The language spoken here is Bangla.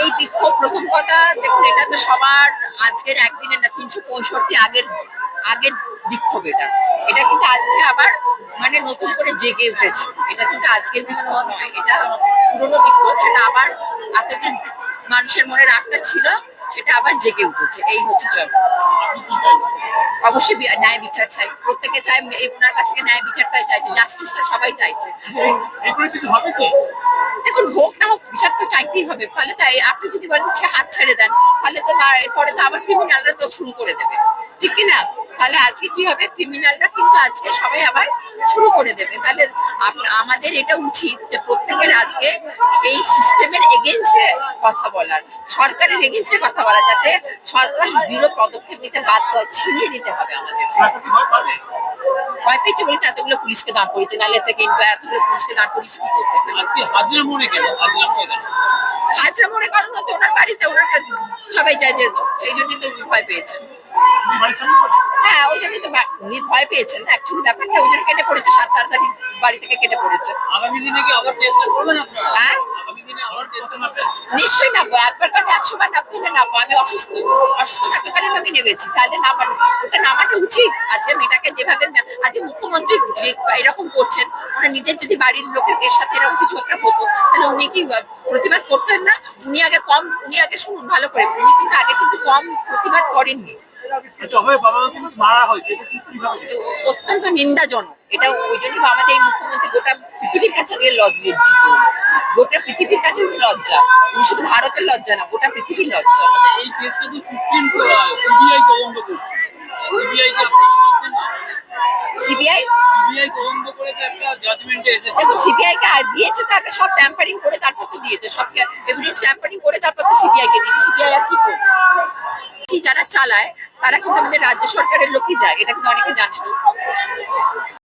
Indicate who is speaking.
Speaker 1: এই বিক্ষোভ প্রথম কথা দেখুন এটা তো সবার আজকের একদিনের না তিনশো পঁয়ষট্টি আগের আগের বিক্ষোভ এটা। এটা কিন্তু আজকে আবার মানে নতুন করে জেগে উঠেছে। এটা কিন্তু আজকের বিক্ষোভ নয় এটা পুরোনো বিক্ষোভ সেটা আবার এতদিন মানুষের মনে রাগটা ছিল সেটা আবার জেগে উঠেছে। এই হচ্ছে জব অবশ্যই ন্যায় বিচার চাই। প্রত্যেকে চায় এই ওনার কাছ থেকে ন্যায় বিচারটাই চাইছে জাস্টিসটা সবাই চাইছে। দেখুন হোক চাইতেই হবে। তাহলে তাই, আপনি যদি বলেন সে হাত ছেড়ে দেন, তাহলে তো এরপরে তো আবার ক্রিমিনালরা তো শুরু করে দেবে। ঠিক কি না? তাহলে আজকে কি হবে? ক্রিমিনালরা কিন্তু আজকে সবাই আবার শুরু করে দেবে। তাহলে আমাদের এটা উচিত যে প্রত্যেকের আজকে এই সিস্টেমের এগেনস্টে কথা বলার, সরকারের এগেনস্টে কথা বলা, যাতে সরকার দৃঢ় পদক্ষেপ নিতে বাধ্য ছিনিয়ে নিতে হবে আমাদের।
Speaker 2: ভয়
Speaker 1: পেয়েছে বলে তো এতগুলো পুলিশকে দাঁড় করিয়েছে। নালে থেকে এতগুলো পুলিশকে দাঁড় করিয়েছে কি করতে
Speaker 2: মোড়ে হাজিরা মোড়ে গেল
Speaker 1: হাজরা কারণ হচ্ছে ওনার বাড়িতে ওনার সবাই যায় যেত সেই জন্যই তো উনি ভয় পেয়েছেন। হ্যাঁ ওই জন্যই তো উনি ভয় পেয়েছেন। অ্যাকচুয়ালি ব্যাপারটা ওই জন্য কেটে পড়েছে সাত তাড়াতাড়ি বাড়ি থেকে কেটে পড়েছে।
Speaker 2: আগামী দিনে কি আবার চেষ্টা করবেন আপনারা?
Speaker 1: নিশ্চয়ই নামবো একবার কারণে একশো বার নামতে হলে নামবো আমি অসুস্থ অসুস্থ থাকতে পারে আমি নেমেছি তাহলে না নামানো, ওটা নামাটা উচিত? আজকে মেয়েটাকে যেভাবে আজকে মুখ্যমন্ত্রী এরকম করছেন, ওনার নিজের যদি বাড়ির লোকের এর সাথে এরকম কিছু একটা হতো, তাহলে উনি কি প্রতিবাদ করতেন না? উনি আগে কম, উনি আগে শুনুন ভালো করে, উনি কিন্তু আগে কিন্তু কম প্রতিবাদ করেননি। অত্যন্ত নিন্দাজনক। এটা ওই জন্যই তো আমাদের এই মুখ্যমন্ত্রী গোটা পৃথিবীর কাছে দিয়ে লজ- লজ্জিত গোটা পৃথিবীর কাছে উনি লজ্জা। উনি শুধু ভারতের লজ্জা না, গোটা পৃথিবীর লজ্জা।
Speaker 2: এই তো সুপ্রিম সিবিআই
Speaker 1: দিয়েছে তো সব ট্যাম্পারিং করে তারপর তো দিয়েছে। সব এভিডেন্স ট্যাম্পারিং করে তারপর তো সিবিআই কে দিয়েছে। সিবিআই আর কি করবে? যারা চালায় তারা কিন্তু আমাদের রাজ্য সরকারের লোকই যায় এটা কিন্তু অনেকে জানে না